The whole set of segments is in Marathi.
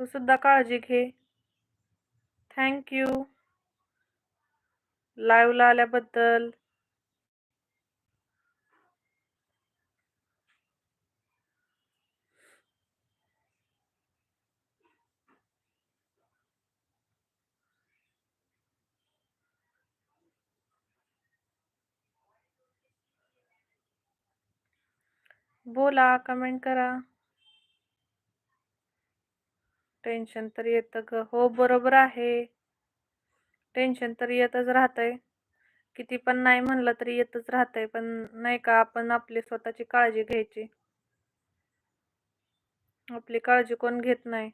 तू सुद्धा काळजी घे. थँक्यू लाईव्हला आल्याबद्दल. बोला कमेंट करा. टेन्शन तर येतं ग. हो बरोबर आहे. टेन्शन तर येतच राहतंय. किती पण नाही म्हणलं तरी येतच राहतंय पण नाही का आपण आपली स्वतःची काळजी घ्यायची. आपली काळजी कोण घेत नाही.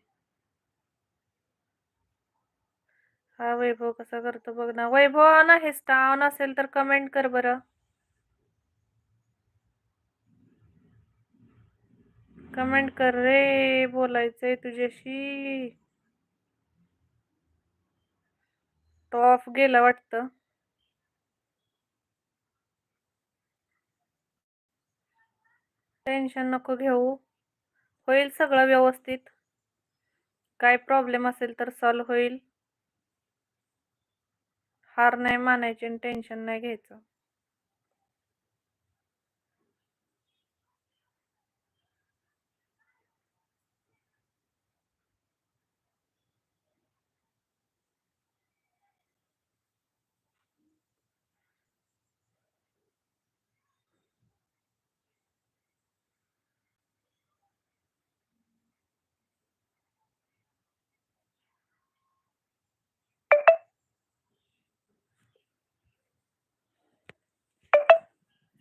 हा वैभव कसा करतो बघ ना. वैभव नाहीस ऑन असेल तर कमेंट कर बरं. कमेंट कर रे बोलायचंय तुझ्याशी. तो ऑफ गेला वाटतं. टेन्शन नको घेऊ. होईल सगळं व्यवस्थित. काय प्रॉब्लेम असेल तर सॉल्व होईल. हार नाही मानायची आणि टेन्शन नाही घ्यायचं.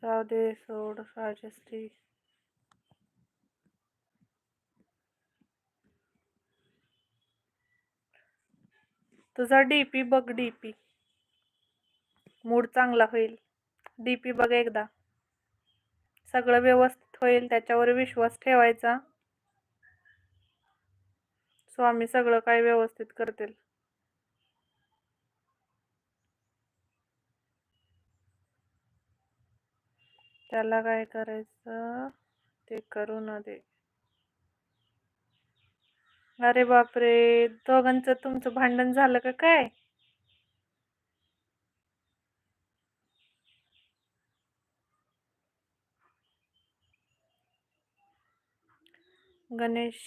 जाऊ दे सोड राजश्री तुझा डीपी बघ डीपी मूड चांगला होईल. डीपी बघ एकदा. सगळं व्यवस्थित होईल त्याच्यावर विश्वास ठेवायचा. स्वामी सगळं काय व्यवस्थित करतील. त्याला काय करायचं? ते करू न दे. अरे बापरे! दोघांचं तुमचं भांडण झालं का काय? गणेश.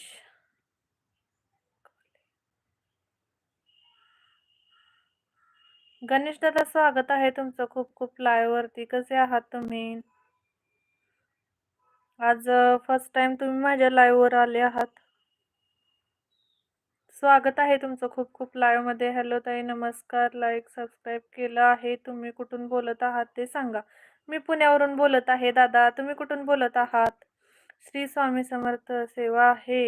गणेश दादा स्वागत आहे तुमचं. खूप खूप लाईव्ह वरती. कसे आहात तुम्ही? आज फर्स्ट टाइम तुम्ही माझ्या लाईव्हवर आले आहात. स्वागत आहे तुमचं खूप खूप लाईव्हमध्ये हॅलो ताई नमस्कार. लाईक सबस्क्राईब केलं आहे. तुम्ही कुठून बोलत आहात ते सांगा. मी पुण्यावरून बोलत आहे दादा. तुम्ही कुठून बोलत आहात? श्री स्वामी समर्थ सेवा आहे.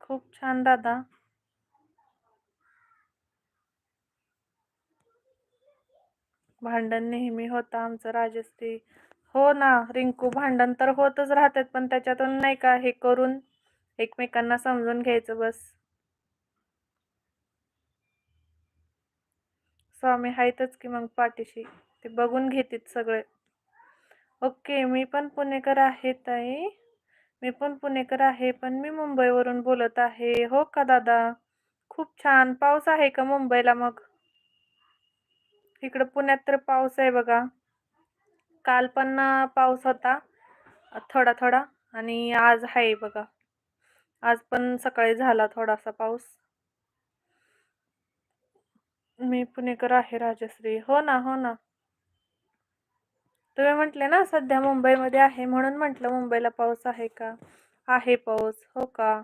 खूप छान दादा. भांडण नेहमी होतं आमचं राजश्री हो ना रिंकू भांडण तर होतच राहतात पण त्याच्यातून नाही का हे करून एकमेकांना समजून घ्यायचं बस. स्वामी आहेतच की मग पाठीशी ते बघून घेतील सगळे. ओके मी पण पुणेकर आहे ताई. मी पण पुणेकर आहे पण मी मुंबईवरून बोलत आहे. हो का दादा? खूप छान. पाऊस आहे का मुंबईला मग? इकडं पुण्यात तर पाऊस आहे बघा. काल पण पाऊस होता. थोडा थोडा आणि आज आहे बघा. आज पण सकाळी झाला थोडासा पाऊस. मी पुणेकर आहे राजश्री. हो ना हो ना. तुम्ही म्हटले ना सध्या मुंबईमध्ये आहे म्हणून म्हटलं मुंबईला पाऊस आहे का? आहे पाऊस. हो का?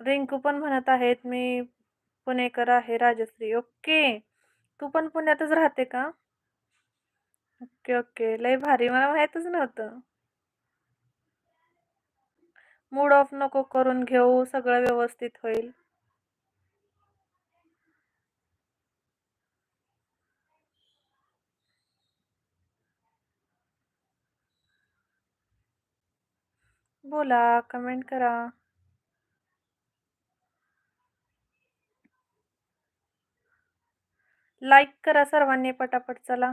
रिंकू पण म्हणत आहेत मी पुणेकर आहे राजश्री. ओके. तू पण पुण्यातच राहते का? Okay okay. लय भारी. मला माहीतच नव्हतं. मूड ऑफ नको करून घेऊ. सगळं व्यवस्थित होईल. बोला कमेंट करा. लाईक करा सर्वांनी पटापट चला.